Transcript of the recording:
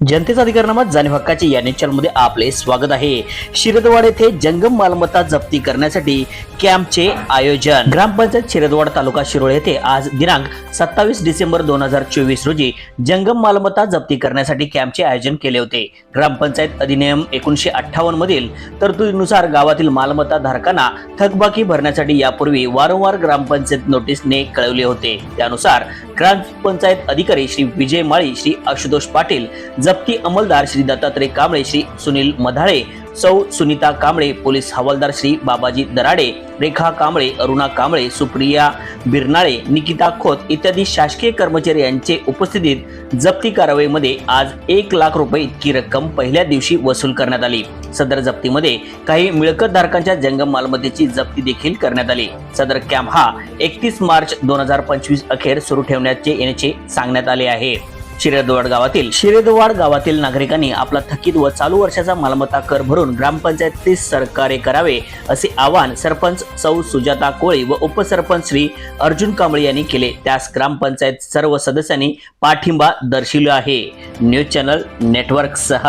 जनतेचा अधिकारनामा जाणीव हक्काचे या मध्ये आपले स्वागत आहे. शिरदवाड येथे जंगम मालमत्ता जप्ती करण्यासाठी कॅम्पचे आयोजन. ग्रामपंचायत शिरदवाड तालुका शिरोळ येथे आज दिनांक सत्तावीस डिसेंबर दोन हजार चोवीस रोजी जंगम मालमत्ता जप्ती करण्यासाठी कॅम्पचे आयोजन केले होते. ग्रामपंचायत अधिनियम एकोणीशे अठ्ठावन्न मधील तरतुदीनुसार गावातील मालमत्ता धारकांना थकबाकी भरण्यासाठी यापूर्वी वारंवार ग्रामपंचायत नोटीसने कळवले होते. त्यानुसार ग्रामपंचायत अधिकारी श्री विजय माळी श्री आशुतोष पाटील जप्ती अंमलदार श्री दत्तात्रय कांबळे श्री सुनील मधाळे सौ सुनीता कांबळे पोलीस हवालदार श्री बाबाजी दराडे रेखा कांबळे अरुणा कांबळे सुप्रिया बिरनाळे निकिता खोत इत्यादी शासकीय कर्मचारी यांचे उपस्थितीत जप्ती कारवाईमध्ये आज एक लाख रुपये इतकी रक्कम पहिल्या दिवशी वसूल करण्यात आली. सदर जप्तीमध्ये काही मिळकत धारकांच्या जंगम मालमत्तेची जप्ती देखील करण्यात आली. सदर कॅम्प हा एकतीस मार्च दोन हजार पंचवीस अखेर सुरू ठेवण्याचे येण्याचे सांगण्यात आले आहे. शिरेदवाड गावातील शिरेदवाड गावातील नागरिकांनी आपला थकीत व चालू वर्षाचा मालमत्ता कर भरून ग्रामपंचायतीस सरकारे करावे असे आवाहन सरपंच सौ सुजाता कोळी व उपसरपंच श्री अर्जुन कांबळे यांनी केले. त्यास ग्रामपंचायत सर्व सदस्यांनी पाठिंबा दर्शविला आहे. न्यूज चॅनल नेटवर्क सह.